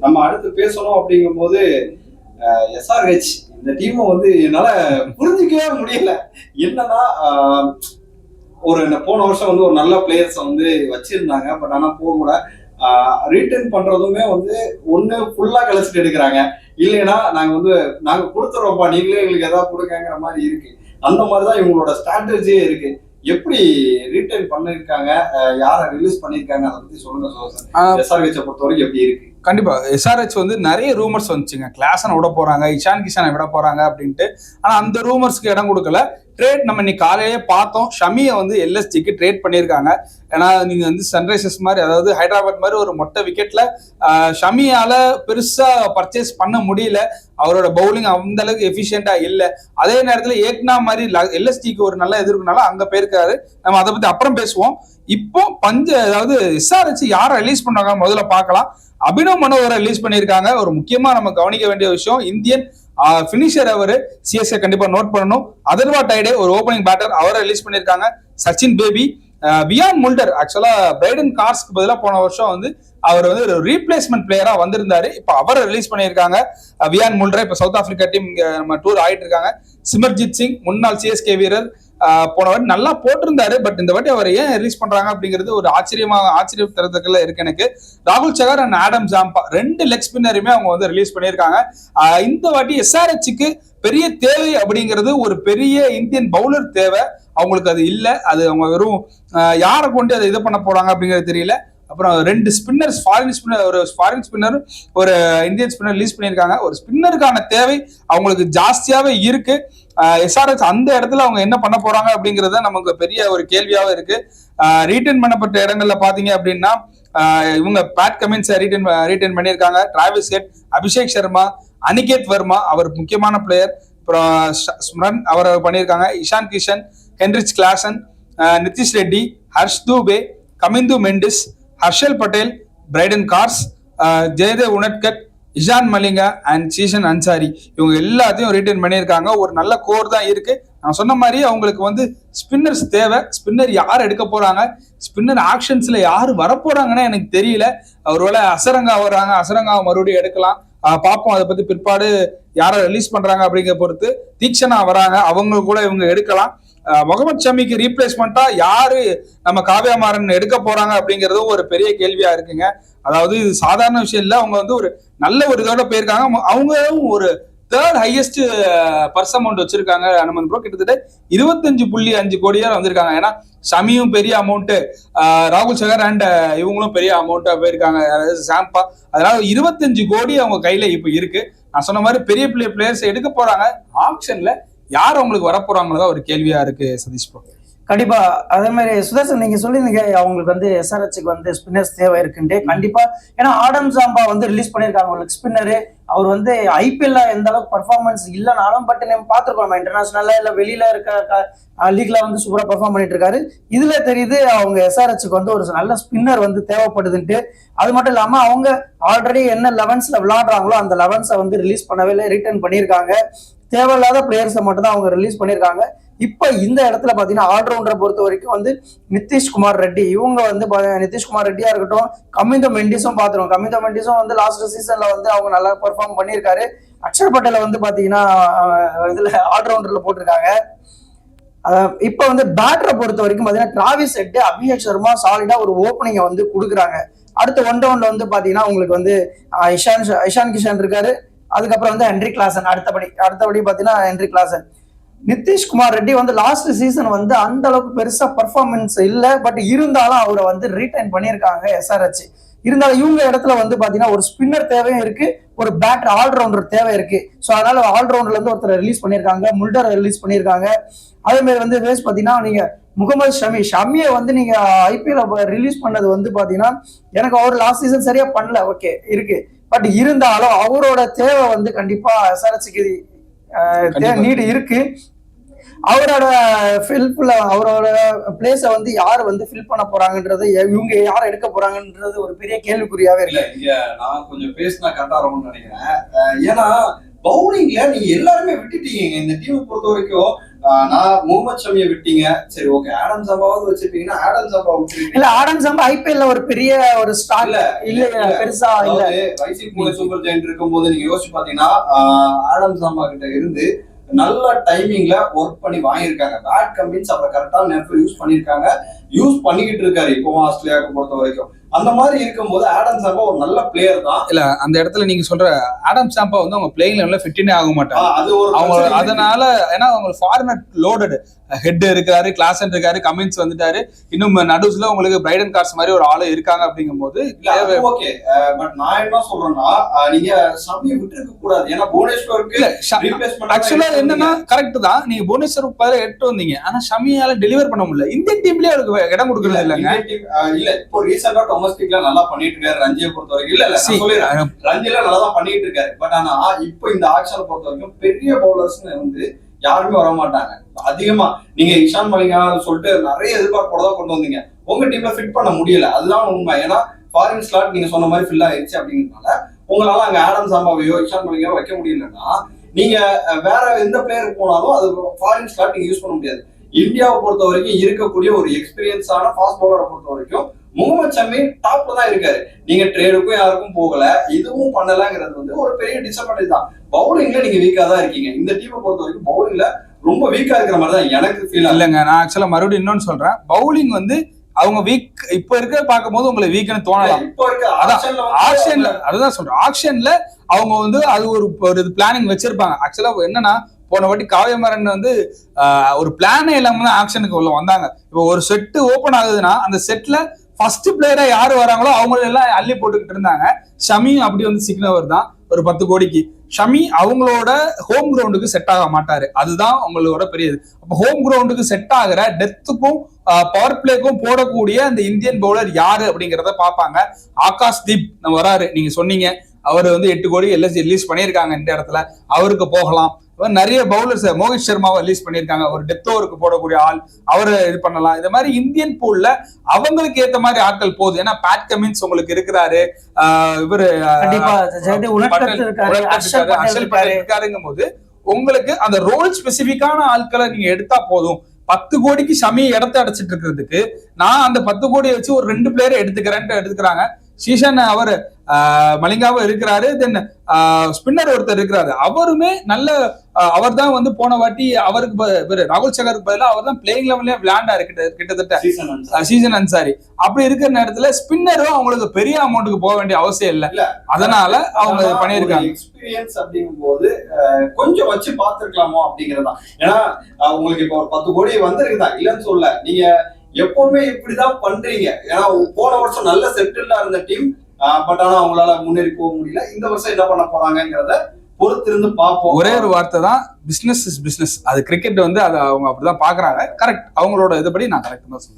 நம்ம அடுத்து பேசணும் அப்படிங்கும்போது எஸ்ஆர்ஹெச் இந்த டீமை வந்து என்னால புரிஞ்சிக்கவே முடியல. என்னன்னா ஒரு இந்த போன வருஷம் வந்து ஒரு நல்ல பிளேயர்ஸ் வந்து வச்சிருந்தாங்க. பட் ஆனா கூட ரீட்டர்ன் பண்றதுமே வந்து ஒண்ணு ஃபுல்லா கழிச்சிட்டு எடுக்கிறாங்க. இல்லைன்னா நாங்க வந்து நாங்க கொடுத்துறோம்ப்பா நீங்களே எங்களுக்கு ஏதாவது கொடுக்கங்கிற மாதிரி இருக்கு. அந்த மாதிரிதான் இவங்களோட ஸ்ட்ராட்டஜியே இருக்கு. எப்படி ரீட்டைன் பண்ணிருக்காங்க? யாரை ரிலீஸ் பண்ணிருக்காங்க? அதை பத்தி சொல்லுங்க எஸ்ஆர்ஹெச் பொறுத்த வரைக்கும் எப்படி இருக்கு? கண்டிப்பா. எஸ்ஆர்ஹெச் வந்து நிறைய ரூமர்ஸ் வந்துச்சுங்க. கிளாஸனை விட போறாங்க இஷான் கிஷானை விட போறாங்க அப்படின்ட்டு. ஆனா அந்த ரூமர்ஸ்க்கு இடம் கொடுக்கல. ட்ரேட் நம்ம இன்னைக்கு காலையிலேயே பார்த்தோம். ஷமியை வந்து எல்எஸ்டிக்கு ட்ரேட் பண்ணியிருக்காங்க. ஏன்னா நீங்க வந்து சன்ரைசர்ஸ் மாதிரி அதாவது ஹைதராபாத் மாதிரி ஒரு மொட்டை விக்கெட்ல ஷமியால பெருசா பர்ச்சேஸ் பண்ண முடியல. அவரோட பவுலிங் அந்த அளவுக்கு எஃபிஷியண்டா இல்ல. அதே நேரத்துல ஏக்னா மாதிரி எல்எஸ்டிக்கு ஒரு நல்ல எதிர்ப்புனால அங்க போயிருக்காரு. நம்ம அதை பத்தி அப்புறம் பேசுவோம். இப்போ பஞ்ச அதாவது எஸ்ஆர்ஹெச் யாரை ரிலீஸ் பண்ணாங்க முதல்ல பார்க்கலாம். அபினவ் மனோகரை ரிலீஸ் பண்ணியிருக்காங்க. ஒரு முக்கியமா நம்ம கவனிக்க வேண்டிய விஷயம் இந்தியன் ஃபினிஷர் அவர் சிஎஸ்கே கண்டிப்பா நோட் பண்ணணும். அதர்வா டைடே ஒரு ஓப்பனிங் பேட்டர் அவரை ரிலீஸ் பண்ணியிருக்காங்க. Sachin Baby Wiaan Mulder. ஆக்சுவலா பிரைடன் கார்ஸ்க்கு பதிலாக போன வருஷம் வந்து அவர் வந்து ஒரு ரீப்ளேஸ்மெண்ட் பிளேயரா வந்திருந்தாரு. இப்போ அவரை ரிலீஸ் பண்ணியிருக்காங்க. வியான் முல்டர் இப்போ சவுத் ஆப்பிரிக்கா டீம் இங்க நம்ம டூர் ஆயிட்டு இருக்காங்க சிமர்ஜித் சிங் முன்னாள் சிஎஸ்கே வீரர். போன வாட்டி நல்லா போட்டிருந்தாரு பட் இந்த வாட்டி அவர் ஏன் ரிலீஸ் பண்றாங்க அப்படிங்கிறது ஒரு ஆச்சரியமாக ஆச்சரியம் தரத்துக்குள்ள இருக்கு எனக்கு. ராகுல் சகர் அண்ட் ஆடம் ஜாம்பா ரெண்டு லெக் ஸ்பின்னருமே அவங்க வந்து ரிலீஸ் பண்ணியிருக்காங்க. இந்த வாட்டி எஸ்ஆர்ஹெச்சுக்கு பெரிய தேவை அப்படிங்கிறது ஒரு பெரிய இந்தியன் பவுலர் தேவை. அவங்களுக்கு அது இல்லை அது அவங்க வெறும் யாரை கொண்டு அதை இது பண்ண போறாங்க அப்படிங்கிறது தெரியல. அப்புறம் ரெண்டு ஸ்பின்னர்ஸ் ஃபாரின் ஸ்பின்னர் ஒரு ஃபாரின் ஸ்பின்னர் ஒரு இந்தியன் ஸ்பின்னர் ரிலீஸ் பண்ணியிருக்காங்க. ஒரு ஸ்பின்னருக்கான தேவை அவங்களுக்கு ஜாஸ்தியாகவே இருக்கு. எஸ்ஆர்எஸ் அந்த இடத்துல அவங்க என்ன பண்ண போறாங்க அப்படிங்கறது நமக்கு பெரிய ஒரு கேள்வியாகவே இருக்கு. ரீட்டைன் பண்ணப்பட்ட இடங்கள்ல பாத்தீங்க அப்படின்னா இவங்க பேட் கமின்ஸ் ரீட்டைன் ரீட்டைன் பண்ணியிருக்காங்க. டிராவிஸ் ஹெட் அபிஷேக் சர்மா அனிகேத் வர்மா அவர் முக்கியமான பிளேயர் அப்புறம் ஸ்மரன் அவர் பண்ணியிருக்காங்க. Ishan Kishan Heinrich Klaasen Nitish Reddy Harsh Dubey Kamindu Mendis Harshal Patel Brydon Carse Jaydev Unadkat Eshan Malinga and Zeeshan Ansari. இவங்க எல்லாத்தையும் ரீட்டைன் பண்ணியிருக்காங்க. ஒரு நல்ல கோர் தான் இருக்கு. நான் சொன்ன மாதிரி அவங்களுக்கு வந்து ஸ்பின்னர்ஸ் தேவை. ஸ்பின்னர் யார் எடுக்க போறாங்க? ஸ்பின்னர் ஆக்ஷன்ஸ்ல யார் வரப்போறாங்கன்னு எனக்கு தெரியல. ஒருவேளை அசரங்கா வர்றாங்க. அசரங்கா மறுபடியும் எடுக்கலாம். பார்ப்போம். அதை பத்தி பிற்பாடு யாரை ரிலீஸ் பண்றாங்க அப்படிங்கிற பொறுத்து தீக்ஷனா வராங்க. அவங்க கூட இவங்க எடுக்கலாம். முகமது ஷமிக்கு ரீப்ளேஸ்மெண்ட்டா யாரு நம்ம காவ்யா மாறன் எடுக்க போறாங்க அப்படிங்கறதும் ஒரு பெரிய கேள்வியா இருக்குங்க. அதாவது இது சாதாரண விஷயம் இல்ல. அவங்க வந்து ஒரு நல்ல ஒரு இதோட போயிருக்காங்க. அவங்களும் ஒரு தேர்ட் ஹையஸ்ட் பர்ஸ் அமௌண்ட் வச்சிருக்காங்க அனுமன் ப்ரோ கிட்டத்தட்ட இருபத்தஞ்சு புள்ளி அஞ்சு கோடியா வந்திருக்காங்க. ஏன்னா ஷமியும் பெரிய அமௌண்ட் ராகுல் சகர் அண்ட் இவங்களும் பெரிய அமௌண்ட்டா போயிருக்காங்க. அதாவது சாம்பா. அதனால இருபத்தஞ்சு கோடி அவங்க கையில இப்ப இருக்கு. நான் சொன்ன மாதிரி பெரிய பெரிய பிளேயர்ஸ் எடுக்க போறாங்க. ஆப்ஷன்ல யார் அவங்களுக்கு வரப்போறாங்களோ தான் ஒரு கேள்வியா இருக்கு சதீஷ் போ கண்டிப்பா. அதே மாதிரி சுதர்சன் நீங்க சொல்லியிருந்தீங்க அவங்களுக்கு வந்து எஸ்ஆர்ஹெச்சுக்கு வந்து ஸ்பின்னர்ஸ் தேவை இருக்குன்ட்டு. கண்டிப்பா. ஏன்னா ஆடம் சாம்பா வந்து ரிலீஸ் பண்ணியிருக்காங்க. உங்களுக்கு ஸ்பின்னரு அவர் வந்து ஐபிஎல்ல எந்த அளவுக்கு பர்ஃபார்மன்ஸ் இல்லைனாலும் பட் நம்ம பார்த்துருக்கோம். நம்ம இன்டர்நேஷனல்ல இல்ல வெளியில இருக்க லீக்ல வந்து சூப்பரா பர்ஃபார்ம் பண்ணிட்டு இருக்காரு. இதுல தெரியுது அவங்க எஸ்ஆர்ஹெச்சுக்கு வந்து ஒரு நல்ல ஸ்பின்னர் வந்து தேவைப்படுதுன்ட்டு. அது மட்டும் இல்லாம அவங்க ஆல்ரெடி என்ன லெவன்ஸ்ல விளையாடுறாங்களோ அந்த லெவன்ஸை வந்து ரிலீஸ் பண்ணவே இல்லை ரிட்டர்ன் பண்ணியிருக்காங்க. தேவையில்லாத பிளேயர்ஸை மட்டும் தான் அவங்க ரிலீஸ் பண்ணியிருக்காங்க. இப்போ இந்த இடத்துல பார்த்தீங்கன்னா ஆல்ரவுண்டரை பொறுத்த வரைக்கும் வந்து நிதிஷ்குமார் ரெட்டி. இவங்க வந்து நிதிஷ்குமார் ரெட்டியா இருக்கட்டும் கமிந்த மெண்டிஸும் பார்த்துருவோம் கமிந்த மெண்டிஸும் வந்து லாஸ்ட் சீசன்ல வந்து அவங்க நல்லா பெர்ஃபார்ம் பண்ணியிருக்காரு. அக்ஷர் பட்டேலை வந்து பார்த்தீங்கன்னா இதில் இதுல ஆல்ரவுண்டர்ல போட்டிருக்காங்க. இப்போ வந்து பேட்டரை பொறுத்த வரைக்கும் பார்த்தீங்கன்னா டிராவிஸ் செட்டு அபிஷேக் சர்மா சாலிடா ஒரு ஓப்பனிங்கை வந்து கொடுக்குறாங்க. அடுத்த ஒன் டவுன்ல வந்து பார்த்தீங்கன்னா உங்களுக்கு வந்து இஷான் இஷான் கிஷான் இருக்காரு. அதுக்கப்புறம் வந்து ஹென்ரி கிளாசன் அடுத்தபடி அடுத்தபடி பார்த்தீங்கன்னா ஹென்ரி கிளாசன் நிதிஷ்குமார் ரெட்டி வந்து லாஸ்ட் சீசன் வந்து அந்த அளவுக்கு பெருசா பர்ஃபார்மன்ஸ் இல்லை பட் இருந்தாலும் அவரை வந்து ரீடைன் பண்ணியிருக்காங்க எஸ்ஆர்ஹெச் இருந்தாலும் இவங்க இடத்துல வந்து பாத்தீங்கன்னா ஒரு ஸ்பின்னர் தேவையும் இருக்கு ஒரு பேட்டர் ஆல்ரவுண்டர் தேவை இருக்கு. ஸோ அதனால ஆல்ரவுண்டர்ல இருந்து ஒருத்தர் ரிலீஸ் பண்ணியிருக்காங்க முல்டர் ரிலீஸ் பண்ணியிருக்காங்க. அதே மாதிரி வந்து வேஸ் பாத்தீங்கன்னா நீங்க முகமது ஷமி ஷமியை வந்து நீங்க ஐபிஎல் ரிலீஸ் பண்ணது வந்து பாத்தீங்கன்னா எனக்கு அவர் லாஸ்ட் சீசன் சரியா பண்ணல. ஓகே இருக்கு. பட் இருந்தாலும் அவரோட தேவை வந்து கண்டிப்பா எஸ்ஆர்ஹெச்சுக்கு கண்டிப்பா. நீடு இருக்கு. அவரோட ஃபில்ஃபுல்ல அவரோட பிளேஸை வந்து யார் வந்து ஃபில் பண்ண போறாங்கன்றது இவங்க யார் எடுக்க போறாங்கன்றது ஒரு பெரிய கேள்விக்குறியாவே இருக்கு. நான் கொஞ்சம் பேசினா கரெக்டா இருக்கும்னு நினைக்கிறேன். ஏன்னா பவுலிங்ல நீங்க எல்லாருமே விட்டுட்டீங்க. இந்த டீமை பொறுத்த வரைக்கும் நான் முகமது ஷமியை விட்டீங்க. சரி ஓகே ஆடம் சம்பாவது வச்சிருப்பீங்கன்னா ஆடம் சம்பா இல்ல ஆடன் சம்பா ஐபிஎல்ல ஒரு பெரிய ஒரு ஸ்டார் இல்ல. பெருசா இல்ல. பூனே சூப்பர் ஜெயிண்ட் இருக்கும்போது நீங்க யோசிச்சு பாத்தீங்கன்னா ஆடம் சாம்பா கிட்ட இருந்து நல்ல டைமிங்ல ஒர்க் பண்ணி வாங்கியிருக்காங்க. பேட் கம்பெனிஸ் அப்புறம் கரெக்டான நேரத்தில் யூஸ் பண்ணியிருக்காங்க. யூஸ் பண்ணிக்கிட்டு இருக்காரு இப்போவும் ஆஸ்திரேலியாவுக்கு பொறுத்த வரைக்கும் அந்த மாதிரி இருக்கும்போது ஆடம் சாம்பா ஒரு நல்ல பிளேயர் தான். இல்ல அந்த இடத்துல நீங்க சொல்ற ஆடம் சாம்பா வந்து அவங்க பிளேயிங் லெவல்ல ஃபிட்டினே ஆக மாட்டாங்க அது ஒரு அவங்க. அதனால ஏன்னா அவங்க ஃபாரினர் லோடட் ஹெட் இருக்காரு கிளாசன் இருக்காரு கமின்ஸ் வந்துட்டாரு. இன்னும் நடுவுல உங்களுக்கு பிரைடன் கார்ஸ் மாதிரி ஒரு ஆளு இருக்காங்க அப்படிங்கும்போது இல்ல அது ஓகே பட் நான் என்ன சொல்றேன்னா நீங்க சமய விட்டுருக்க கூடாது. ஏன்னா புவனேஸ்வருக்கு ஆக்சுவலா என்னன்னா கரெக்ட் தான். நீங்க புவனேஸ்வருக்கு பதிலா எட்டு வந்தீங்க. ஆனா ஷமியால டெலிவர் பண்ண முடியல. இந்தியன் டீம்லயே அவருக்கு இடம் கொடுக்கறது இல்லைங்க. இல்ல இப்போ ரீசெண்டா டொமஸ்டிக்ல நல்லா பண்ணிட்டு இருக்காரு ரஞ்சியை பொறுத்த வரைக்கும் இல்ல இல்ல சொல்லிடுறேன். ரஞ்சில நல்லா தான் பண்ணிட்டு இருக்காரு. பட் ஆனா இப்போ இந்த ஆக்ஷனை பொறுத்த வரைக்கும் பெரிய பவுலர்ஸ் வந்து யாருமே வர மாட்டாங்க. அதிகமா நீங்க இஷான் மலிங்கா சொல்லிட்டு நிறைய எதிர்பார்ப்போட தான் கொண்டு வந்தீங்க. உங்க டீம்ல ஃபிட் பண்ண முடியல. அதுதான் உண்மை. ஏன்னா ஃபாரின் ஸ்லாட் நீங்க சொன்ன மாதிரி ஃபில் ஆயிடுச்சு அப்படிங்கிறதுனால உங்களால அங்க ஆடம் சாம்பாவையோ இஷான் மலிங்கா வைக்க முடியலன்னா நீங்க வேற எந்த பிளேயருக்கு போனாலும் அது ஃபாரின் ஸ்லாட் நீங்க யூஸ் பண்ண முடியாது. இந்தியாவை பொறுத்த வரைக்கும் இருக்கக்கூடிய ஒரு எக்ஸ்பீரியன்ஸான ஃபாஸ்ட் பவுலரை பொறுத்த வரைக்கும் முகமது ஷமி டாப்ல தான் இருக்காரு. நீங்க ட்ரேடுக்கும் யாருக்கும் போகல இதுவும் பண்ணலங்கிறது வந்து ஒரு பெரிய டிசப்பாயின்ட் தான். பவுலிங்ல நீங்க வீக்கா தான் இருக்கீங்க. இந்த டீமை பொறுத்த வரைக்கும் பவுலிங்ல ரொம்ப வீக்கா இருக்கிற மாதிரி தான் எனக்கு ஃபீல் இல்லைங்க நான் ஆக்சுவலா மறுபடியும் இன்னொன்னு சொல்றேன். பவுலிங் வந்து அவங்க வீக் இப்ப இருக்க பார்க்கும்போது உங்களுக்கு வீக்னு தோணலாம். இப்போ இருக்க ஆக்ஷன்ல அதுதான் சொல்றேன். ஆக்ஷன்ல அவங்க வந்து அது ஒரு ஒரு பிளானிங் வச்சிருப்பாங்க. ஆக்சுவலா என்னன்னா போன வாட்டி காவியமரன் வந்து ஒரு பிளானே இல்லாம தான் ஆக்ஷனுக்கு உள்ள வந்தாங்க. இப்போ ஒரு செட்டு ஓபன் ஆகுதுன்னா அந்த செட்ல ஃபர்ஸ்ட் பிளேயரா யாரு வராங்களோ அவங்களெல்லாம் எல்லாம் அள்ளி போட்டுக்கிட்டு இருந்தாங்க. ஷமியும் அப்படி வந்து சிக்னவர் தான். ஒரு பத்து கோடிக்கு. ஷமி அவங்களோட ஹோம் கிரவுண்டுக்கு செட் ஆக மாட்டாரு. அதுதான் அவங்களோட பெரிய இது. அப்போ ஹோம் கிரவுண்டுக்கு செட் ஆகிற டெத்துக்கும் பவர் பிளேக்கும் போடக்கூடிய அந்த இந்தியன் பவுலர் யாரு அப்படிங்கிறத பார்ப்பாங்க. ஆகாஷ் தீப் நம்ம வராரு. நீங்க சொன்னீங்க. அவர் வந்து எட்டு கோடி எல்எஸ்சி ரிலீஸ் பண்ணியிருக்காங்க இந்த இடத்துல. அவருக்கு போகலாம். நிறைய பவுலர்ஸ் மோகித் சர்மாவை ரிலீஸ் பண்ணியிருக்காங்க. ஒரு டெத் ஓவருக்கு போடக்கூடிய ஆள் அவரை இது பண்ணலாம். இது மாதிரி இந்தியன் பூல்ல அவங்களுக்கு ஏத்த மாதிரி ஆட்கள் போகுது ஏன்னா பேட் கமின்ஸ் உங்களுக்கு இருக்கிறாரு. இவரு இருக்காருங்கும் போது உங்களுக்கு அந்த ரோல் ஸ்பெசிபிக்கான ஆட்களை நீங்க எடுத்தா போதும். பத்து கோடிக்கு ஷமி இடத்த அடைச்சிட்டு இருக்கிறதுக்கு நான் அந்த பத்து கோடியை வச்சு ஒரு ரெண்டு பிளேயரை எடுத்துக்கிறேன்ட்டு எடுத்துக்கிறாங்க. சீசன் அவர் மலிங்காவும் இருக்கிறாரு. தென் ஸ்பின்னர் ஒருத்தர் இருக்கிறாரு. அவருமே நல்ல அவர் தான் வந்து போன வாட்டி அவருக்கு ராகுல் சகருக்கு பதிலாக அவர் தான் பிளேயிங் லெவல்லே விளையாண்டாரு கிட்ட கிட்டத்தட்ட. சீசன் அன்சாரி. அப்படி இருக்கிற நேரத்துல ஸ்பின்னரும் அவங்களுக்கு பெரிய அமௌண்ட்டுக்கு போக வேண்டிய அவசியம் இல்லை. அதனால அவங்க பண்ணியிருக்காங்க. எக்ஸ்பீரியன்ஸ் அப்படிங்கும் போது அஹ், கொஞ்சம் வச்சு பார்த்திருக்கலாமோ அப்படிங்கறதுதான். ஏன்னா உங்களுக்கு இப்போ ஒரு பத்து கோடி வந்திருக்குதா? இல்லைன்னு சொல்ல நீங்க எப்பவுமே இப்படிதான் பண்றீங்க. ஏன்னா போன வருஷம் நல்ல செட்டில்டா இருந்த டீம் பட் ஆனா அவங்களால முன்னேறி போக முடியல. இந்த வருஷம் என்ன பண்ண போறாங்கங்கிறத பொறுத்திருந்து பார்ப்போம். ஒரே ஒரு வார்த்தை தான் பிசினஸ் இஸ் பிசினஸ் அது கிரிக்கெட் வந்து அதை அவங்க அப்படிதான் பாக்குறாங்க கரெக்ட் அவங்களோட இதுபடி நான் கரெக்ட் தான் சொல்லுவேன்